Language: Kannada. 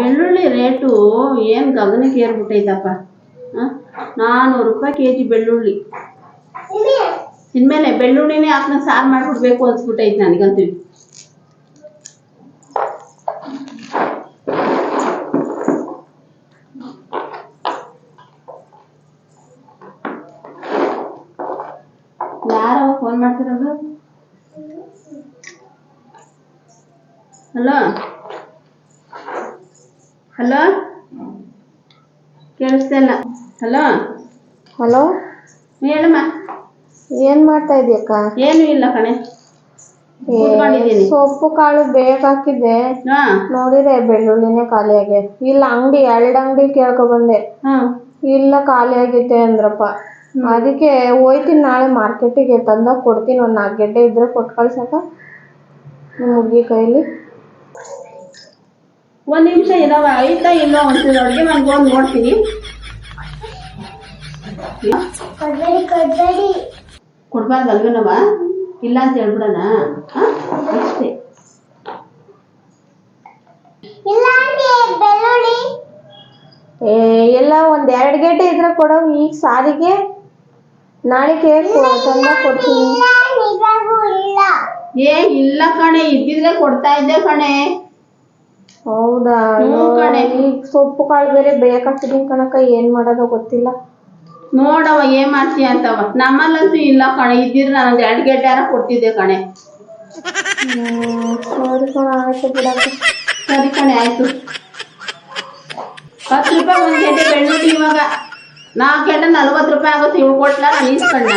ಬೆಳ್ಳುಳ್ಳಿ ರೇಟು ಏನು ಗಗನಕ್ಕೆ ಏರ್ಬಿಟ್ಟೈತಪ್ಪ? ನಾನ್ನೂರು ರೂಪಾಯಿ ಕೆ ಜಿ ಬೆಳ್ಳುಳ್ಳಿ. ಇನ್ಮೇಲೆ ಬೆಳ್ಳುಳ್ಳಿನೇ ಹಾಕ್ನ ಸಾರು ಮಾಡ್ಬಿಡ್ಬೇಕು ಅನ್ಸ್ಬಿಟ್ಟೈತೆ ನನಗಂತೂ. ಯಾರವ ಫೋನ್ ಮಾಡ್ತಿರೋದು? ಹಲೋ? ಹಲೋ? ಕೇಳಿಸ್ತಿಲ್ಲ ಹಲೋ? ಹಲೋ? ಹೇಳಮ್ಮ. ಏನ್ ಮಾಡ್ತಾ ಇದೀಯಕ್ಕ ಏನು ಇಲ್ಲ ಕಣೆ. ಕೂತ್ಕೊಂಡಿದ್ದೀನಿ. ಸೊಪ್ಪು ಕಾಳು ಬೇಗ ಹಾಕಿದ್ದೆ. ಹಾ. ನೋಡಿದ್ರೆ ಬೆಳ್ಳುಳ್ಳಿನೇ ಖಾಲಿ ಇಲ್ಲ ಅಂಗಡಿ ಎರಡ್ ಅಂಗಡಿ ಕೇಳ್ಕೊ ಬಂದೆ. ಹಾ. ಇಲ್ಲ ಖಾಲಿ ಆಗೈತೆ ಅಂದ್ರಪ್ಪ ಅದಕ್ಕೆ ಹೋಯ್ತೀನಿ ನಾಳೆ ಮಾರ್ಕೆಟಿಗೆ ತಂದಾಗ ಕೊಡ್ತೀನಿ. ಒಂದ್ ನಾಲ್ಕು ಗೆಡ್ಡೆ ಇದ್ರೆ ಕೊಟ್ಟು ಕಳ್ಸಕ್ಕ? ನಿಮ್ಮ ಹುಡುಗಿ ಕೈಲಿ? ಒಂದ್ ನಿಮಿಷ ಇದಾವ ಐತಾ ಇಲ್ಲ ಒಂದ್ಸಲ ಅಡುಗೆ ನಾನ್ ಹೋಗಿ ನೋಡ್ತೀನಿ. ಕೊಡ್ಬಾರ್ದು ಅಲ್ವೇನವ ಇಲ್ಲ ಅಂತ ಹೇಳ್ಬಿಡಣ. ಅಷ್ಟೇ. ಏ ಎಲ್ಲ ಒಂದ್ ಎರಡ್ ಗಂಟೆ ಇದ್ರೆ ಕೊಡೋ ಈಗ ಸಾರಿಗೆ. ನಾಳೆ ತಂದಾಗ ಕೊಡ್ತೀನಿ. ಏ ಇಲ್ಲ ಕಣೆ ಇದ್ದಿದ್ರೆ ಕೊಡ್ತಾ ಇದ್ದೆ ಕಣೆ. ಹೌದಾ? ಕಣೆ. ಈಗ ಸೊಪ್ಪು ಕಾಳು ಬೇರೆ ಬೇಯಕಾಕಿದೀನಿ ಕಣಕ್ಕ ಏನ್ ಮಾಡೋದೋ ಗೊತ್ತಿಲ್ಲ. ನೋಡವ ಏನ್ ಮಾಡ್ತೀಯ ಅಂತವ ನಮ್ಮಲ್ಲಂತೂ ಇಲ್ಲ ಕಣೆ ಇದ್ದಿದ್ರೆ ನನಗೆ ಎರಡು ಗೆಡ್ಡೆ ಯಾರ ಕೊಡ್ತಿದ್ದೆ ಕಣೆ. ಹ್ಮ್, ಸರಿ ಕಣ ಆಯ್ತು ಬಿಡಕ್ಕ ಸರಿ ಕಣೆ ಆಯ್ತು. ಹತ್ತು ರೂಪಾಯಿ ಒಂದ್ ಗೆಡ್ಡೆ ಬೆಳ್ಳುಳ್ಳಿ ಇವಾಗ ನಾಲ್ಕು ಗೆಡ್ಡೆ ನಲ್ವತ್ತು ರೂಪಾಯಿ ಆಗುತ್ತೆ ಇವ್ ಕೊಟ್ಲ ನಾನು ಈಸ್ಕೊಂಡ